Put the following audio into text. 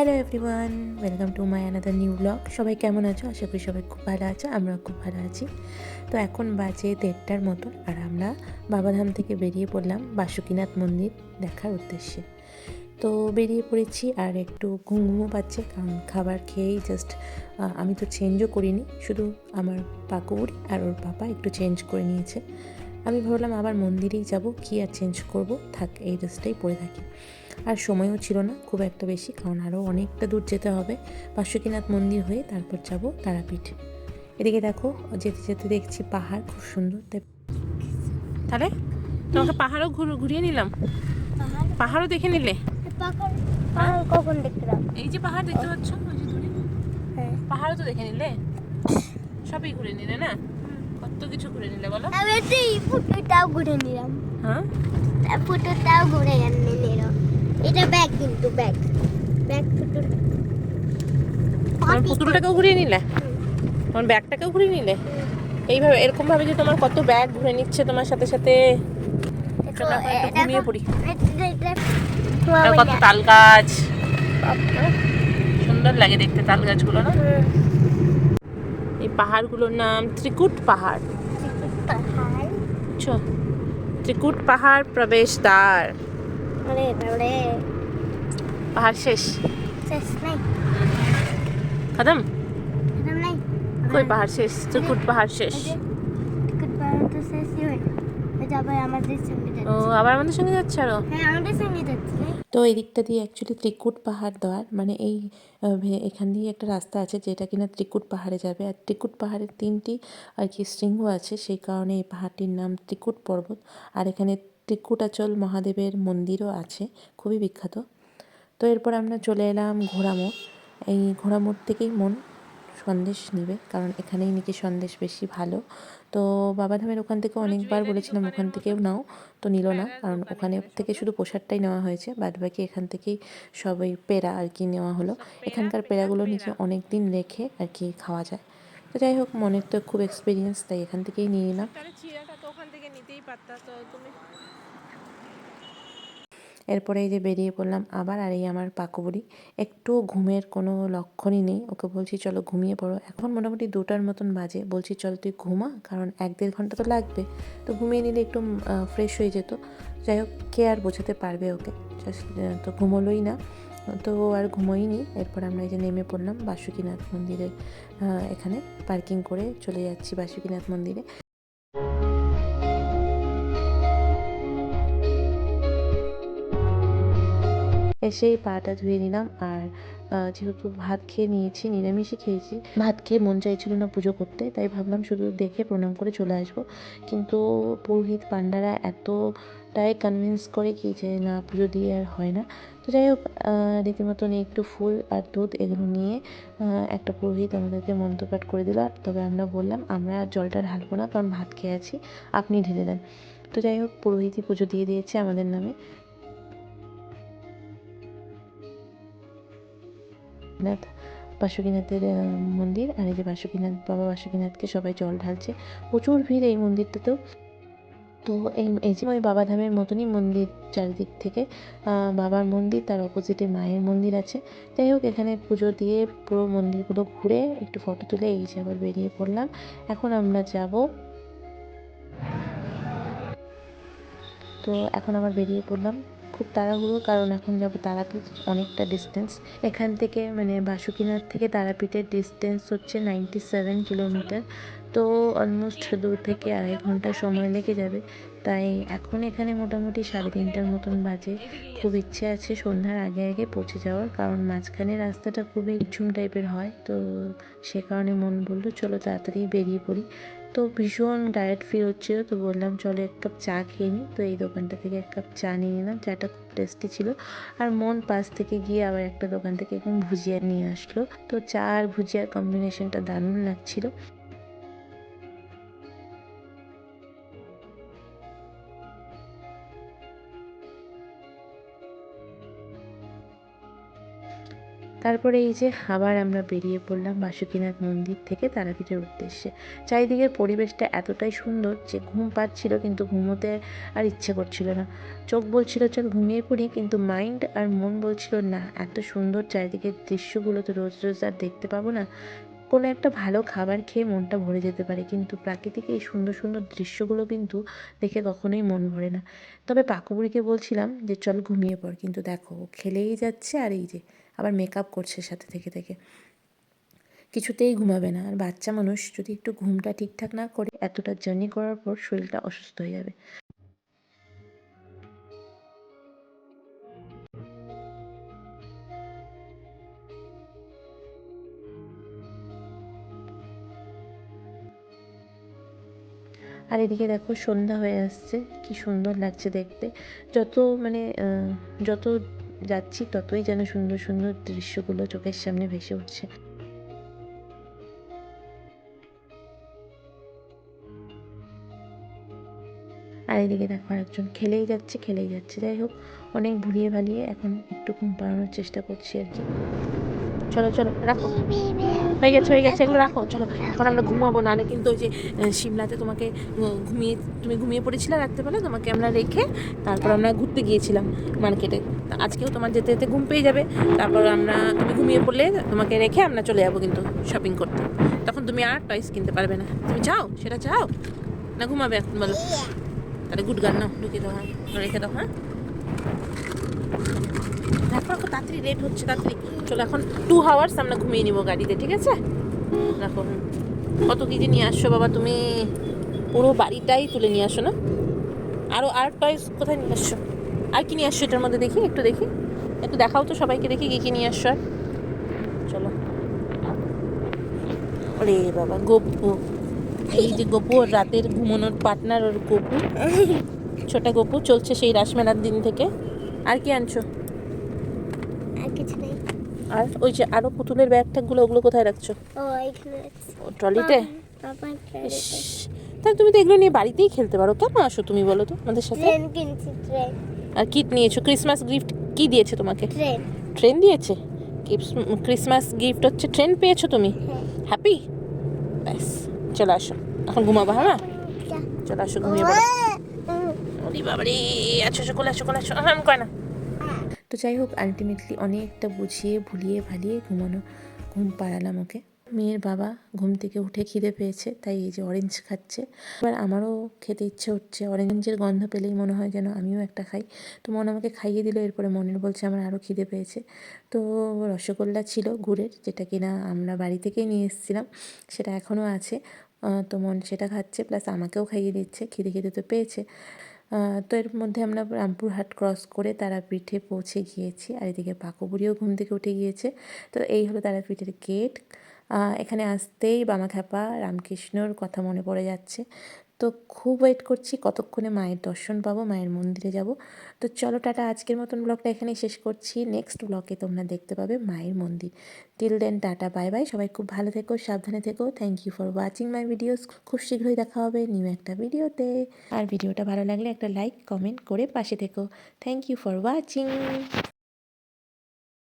Hello everyone welcome to my another new blog সবাই কেমন আছো? আশা করি সবাই খুব ভালো আছো আমরা খুব ভালো আছি। তো এখন বাজে দেড়টার মতন, আর আমরা বাবাধাম থেকে বেরিয়ে পড়লাম বাসুকিনাথ মন্দির দেখার উদ্দেশ্যে। তো বেরিয়ে পড়েছি, আর একটু ঘুম ঘুমো পাচ্ছে, কারণ খাবার খেয়েই জাস্ট আমি তো চেঞ্জও করিনি, শুধু আমার পাকুড়ি আর ওর পাপা একটু চেঞ্জ করে নিয়েছে। আমি ভাবলাম আবার মন্দিরেই যাব, কি আর চেঞ্জ করব? থাক, এই ড্রেসটাই পরে থাকি। আর সময়ও ছিল না খুব একটা বেশি কারণ আরও অনেকটা দূর যেতে হবে। পার্শ্বকীনাথ মন্দির হয়ে তারপর যাব তারাপীঠ। এদিকে দেখো যেতে যেতে দেখছি পাহাড় খুব সুন্দর। তাই তাহলে তোমাকে পাহাড়ও ঘুরিয়ে নিলাম? পাহাড়ও দেখে নিলে? পাহাড় কখন দেখলাম এই যে পাহাড় দেখতে পাচ্ছ? ওই যে দূরে। হ্যাঁ। পাহাড়ও তো দেখে নিলে? সবই ঘুরে নিলে না? কত কিছু ঘুরে নিলে বলো? আমি একটু এই ফুটোটাও ঘুরে নিলাম। হ্যাঁ? ফুটোটাও ঘুরে নিলাম। এটা ব্যাগ কিন্তু ব্যাগ। ব্যাগ ফুটো তোমার পুতুলটাকেও ঘুরিয়ে নিলে? তোমার ব্যাগটাকেও ঘুরিয়ে নিলে? এইভাবে এরকম ভাবে যে তোমার কত ব্যাগ ঘুরে নিচ্ছে তোমার সাথে সাথে ঘুমিয়ে পড়ি। কত তাল গাছ সুন্দর লাগে দেখতে তাল গাছগুলো না এই পাহাড়গুলোর নাম ত্রিকুট পাহাড়। ত্রিকুট পাহাড়। প্রবেশ দ্বার আরে বাবারে পাহাড় শেষ? শেষ নাই। খতম? খতম নাই। কই পাহাড় শেষ? ত্রিকুট পাহাড় শেষ। হয় ও আবার আমাদের সঙ্গে যাচ্ছে আরও? হ্যাঁ আমাদের সঙ্গে যাচ্ছে। তো এই দিকটা দিয়ে অ্যাকচুয়ালি ত্রিকুট পাহাড় দেওয়ার মানে এই এখান দিয়ে একটা রাস্তা আছে যেটা কিনা ত্রিকুট পাহাড়ে যাবে। আর ত্রিকুট পাহাড়ের তিনটি আর কি শৃঙ্গ আছে সেই কারণে এই পাহাড়টির নাম ত্রিকুট পর্বত। আর এখানে ত্রিকুটাচল মহাদেবের মন্দিরও আছে, খুবই বিখ্যাত। তো এরপর আমরা চলে এলাম ঘোড়ামোড় এই ঘোড়ামোড় থেকেই মন সন্দেশ নিবে, কারণ এখানেই নাকি সন্দেশ বেশি ভালো। তো বাবাধামের ওখান থেকে অনেকবার বলেছিলাম, ওখান থেকেও নাও। তো নিল না, কারণ ওখানে থেকে শুধু প্রসাদটাই নেওয়া হয়েছে বাদ বাকি এখান থেকেই সবাই পেড়া আর কি নেওয়া হলো। এখানকার পেড়াগুলো নাকি অনেক দিন রেখে আর কি খাওয়া যায়। তো যাই হোক, মনের তো খুব এক্সপিরিয়েন্স তাই এখান থেকেই নিয়ে নিলাম। ওখান থেকে নিতেই পারতা তো তুমি? এরপরে এই যে বেরিয়ে পড়লাম আবার আর এই আমার পাকুবুড়ি একটু ঘুমের কোনো লক্ষণই নেই ওকে বলছি চলো ঘুমিয়ে পড়ো। এখন মোটামুটি দুটার মতন বাজে। বলছি চল তুই ঘুমা কারণ এক দেড় ঘণ্টা তো লাগবে। তো ঘুমিয়ে নিলে একটু ফ্রেশ হয়ে যেত। যাই হোক কে আর বোঝাতে পারবে ওকে? আহ, তো ঘুমোলোই না। তো আর ঘুমোইনি এরপর আমরা এই যে নেমে পড়লাম বাসুকীনাথ মন্দিরের আহ, এখানে। পার্কিং করে চলে যাচ্ছি বাসুকীনাথ মন্দিরে। এসেই পাটা ধুয়ে নিলাম আর যেহেতু ভাত খেয়ে নিয়েছি, নিরামিষই খেয়েছি, ভাত খেয়ে মন চাইছিল না পুজো করতে, তাই ভাবলাম শুধু দেখে প্রণাম করে চলে আসব। কিন্তু পুরোহিত পান্ডারা এতটাই কনভিন্স করে কি যে না, পুজো দিয়ে আর হয় না। তো যাই হোক রীতিমতন একটু ফুল আর দুধ এগুলো নিয়ে একটা পুরোহিত আমাদেরকে মন্ত্রপাঠ করে দিল। আর তবে আমরা বললাম, আমরা জলটা ঢালবো না, কারণ ভাত খেয়ে আছি, আপনি ঢেলে দেন। তো যাই হোক, পুরোহিতই পুজো দিয়ে দিয়েছে আমাদের নামে। নাথ বাসুকীনাথের মন্দির আর এই যে বাসুকীনাথ, বাবা বাসুকীনাথকে সবাই জল ঢালছে। প্রচুর ভিড় এই মন্দিরটাতেও। তো এই এই যে ওই বাবাধামের মতনই মন্দির চারিদিক থেকে বাবার মন্দির, তার অপোজিটে মায়ের মন্দির আছে। যাই হোক, এখানে পুজো দিয়ে পুরো মন্দিরগুলো ঘুরে একটু ফটো তুলে এই যে আবার বেরিয়ে পড়লাম। এখন আমরা যাব। তো এখন আবার বেরিয়ে পড়লাম। খুব তাড়াহুড়ো, কারণ এখন যাব তারাপীঠ অনেকটা ডিস্টেন্স এখান থেকে মানে বাসুকিনাথ থেকে তারাপীঠের ডিস্টেন্স হচ্ছে নাইনটি সেভেন কিলোমিটার তো অলমোস্ট দু থেকে আড়াই ঘণ্টা সময় লেগে যাবে। তাই এখন এখানে মোটামুটি সাড়ে তিনটার মতন বাজে। খুব ইচ্ছে আছে সন্ধ্যার আগে আগে পৌঁছে যাওয়ার, কারণ মাঝখানে রাস্তাটা খুবই ইচ্ছুম টাইপের হয়। তো সে কারণে মন বলল, চলো তাড়াতাড়ি বেরিয়ে পড়ি। তো ভীষণ ডায়েট ফিল হচ্ছিল, তো বললাম, চলো এক কাপ চা খেয়ে নিই তো এই দোকানটা থেকে এক কাপ চা নিয়ে নিলাম, চাটা খুব টেস্টি ছিল। আর মন পাশ থেকে গিয়ে আবার একটা দোকান থেকে একদম ভুজিয়া নিয়ে আসলো। তো চা আর ভুজিয়ার কম্বিনেশনটা দারুণ লাগছিল। তারপরে এই যে আবার আমরা বেরিয়ে পড়লাম বাসুকীনাথ মন্দির থেকে তারাপীঠের উদ্দেশ্যে। চারিদিকের পরিবেশটা এতটাই সুন্দর যে ঘুম পাচ্ছিল কিন্তু ঘুমোতে আর ইচ্ছে করছিল না। চোখ বলছিল, চল ঘুমিয়ে পড়ি। কিন্তু মাইন্ড আর মন বলছিল, না, এত সুন্দর চারিদিকের দৃশ্যগুলো তো রোজ রোজ আর দেখতে পাবো না। কোনো একটা ভালো খাবার খেয়ে মনটা ভরে যেতে পারে। কিন্তু প্রাকৃতিক এই সুন্দর সুন্দর দৃশ্যগুলো কিন্তু দেখে কখনোই মন ভরে না। তবে পাকুবুড়িকে বলছিলাম যে, চল ঘুমিয়ে পড়। কিন্তু দেখো খেলেই যাচ্ছে আর এই যে আবার মেকআপ করছে সাথে থেকে থেকে। কিছুতেই ঘুমাবে না। আর বাচ্চা মানুষ যদি একটু ঘুমটা ঠিকঠাক না করে, এতটা জার্নি করার পর শরীরটা অসুস্থ হয়ে যাবে। আর এদিকে দেখো সন্ধ্যা হয়ে আসছে। কি সুন্দর লাগছে দেখতে। যত মানে যত যাচ্ছি, ততই যেন সুন্দর সুন্দর দৃশ্যগুলো চোখের সামনে ভেসে উঠছে। আর এদিকে দেখো আরেকজন খেলেই যাচ্ছে খেলেই যাচ্ছে। যাই হোক, অনেক ভুলিয়ে ভালিয়ে এখন একটু ঘুম পাড়ানোর চেষ্টা করছি আর কি। চলো চলো রাখো। হয়ে গেছে হয়ে গেছে এগুলো রাখো চলো। এখন আমরা ঘুমাবো নাহলে কিন্তু ওই যে আহ, সিমলাতে তোমাকে ঘুমিয়ে তুমি ঘুমিয়ে পড়েছিলে রাত্রেবেলা তোমাকে আমরা রেখে তারপর আমরা ঘুরতে গিয়েছিলাম মার্কেটে। আজকেও তোমার যেতে যেতে ঘুম পেয়ে যাবে। তারপর আমরা তুমি ঘুমিয়ে পড়লে তোমাকে রেখে আমরা চলে যাব কিন্তু শপিং করতে। তখন তুমি আর টয়েস কিনতে পারবে না। তুমি চাও? সেটা চাও? না ঘুমাবে এখন বলো। তাহলে গুড গান নাও ঢুকে দাও হ্যাঁ। রেখে দাও হ্যাঁ। দেখো এখন তাড়াতাড়ি লেট হচ্ছে, তাড়াতাড়ি চলো, এখন টু হাওয়ার্স আমরা ঘুমিয়ে নিবো গাড়িতে, ঠিক আছে? হুম। কত কেজি নিয়ে আসছো বাবা, তুমি পুরো বাড়িটাই তুলে নিয়ে আসো না? আরও আর টয়েস কোথায় নিয়ে আসছো? আর কি নিয়ে আসছো এটার মধ্যে দেখি, একটু দেখি? একটু দেখাও তো সবাইকে দেখি কী কী নিয়ে আসছো আর। চলো। ওরে বাবা, গপু। এই যে গপু, ওর রাতের ঘুমানোর পার্টনার ওর গপু। ছোটা গপু, চলছে সেই রাসমেলার দিন থেকে। আর কি আনছো? আর কিছু নেই। আর ওই যে আরও পুতুলের ব্যাগ ট্যাগগুলো ওগুলো কোথায় রাখছো? ও এখানে আছে। ও ট্রলিতে? তাহলে তুমি তো এগুলো নিয়ে বাড়িতেই খেলতে পারো। কেন আসো তুমি বলো তো আমাদের সাথে? ট্রেন কিনছি ট্রেন। আর কিট নিয়েছো? ক্রিসমাস গিফট কি দিয়েছে তোমাকে? ট্রেন। ট্রেন দিয়েছে? ক্রিসমাস গিফট হচ্ছে ট্রেন পেয়েছ তুমি? হ্যাঁ। হ্যাপি? ব্যাস চলে আসো। এখন ঘুমাবো হ্যাঁ যা। চলে আসো ঘুমিয়ে পড়ো। উম, ওরে বাবারে আচ্ছা আচ্ছা কোলে আসো কোলে আসো। আরাম করে না। তো যাই হোক আলটিমেটলি অনেকটা বুঝিয়ে, ভুলিয়ে ভালিয়ে ঘুমানো, ঘুম পাড়ালাম ওকে। মেয়ের বাবা ঘুম থেকে উঠে খিদে পেয়েছে, তাই এই যে অরেঞ্জ খাচ্ছে। এবার আমারও খেতে ইচ্ছে হচ্ছে। অরেঞ্জের গন্ধ পেলেই মনে হয় যেন আমিও একটা খাই। তো মন আমাকে খাইয়ে দিল, এরপরে মনের বলছে আমার আরও খিদে পেয়েছে। তো রসগোল্লা ছিল গুড়ের, যেটা কিনা আমরা বাড়ি থেকেই নিয়ে এসেছিলাম, সেটা এখনও আছে। তো মন সেটা খাচ্ছে প্লাস আমাকেও খাইয়ে দিচ্ছে, খিদে খিদে তো পেয়েছে। তো এর মধ্যে আমরা রামপুরহাট ক্রস করে তারাপীঠে পৌঁছে গিয়েছি আর এদিকে পাকবুড়িও ঘুম থেকে উঠে গিয়েছে। তো এই হলো তারাপীঠের গেট এখানে আসতেই বামাখ্যাপা রামকৃষ্ণর কথা মনে পড়ে যাচ্ছে। তো খুব ওয়েট করছি কতক্ষণে মায়ের দর্শন পাবো, মায়ের মন্দিরে যাব। তো চলো টাটা, আজকের মতন ব্লগটা এখানেই শেষ করছি। নেক্সট ব্লগে তোমরা দেখতে পাবে মায়ের মন্দির। Till then tata bye bye সবাই খুব ভালো থেকো, সাবধানে থেকো। Thank you for watching my videos খুব শীঘ্রই দেখা হবে নিউ একটা ভিডিওতে আর ভিডিওটা ভালো লাগলে একটা লাইক কমেন্ট করে পাশে থেকো। Thank you for watching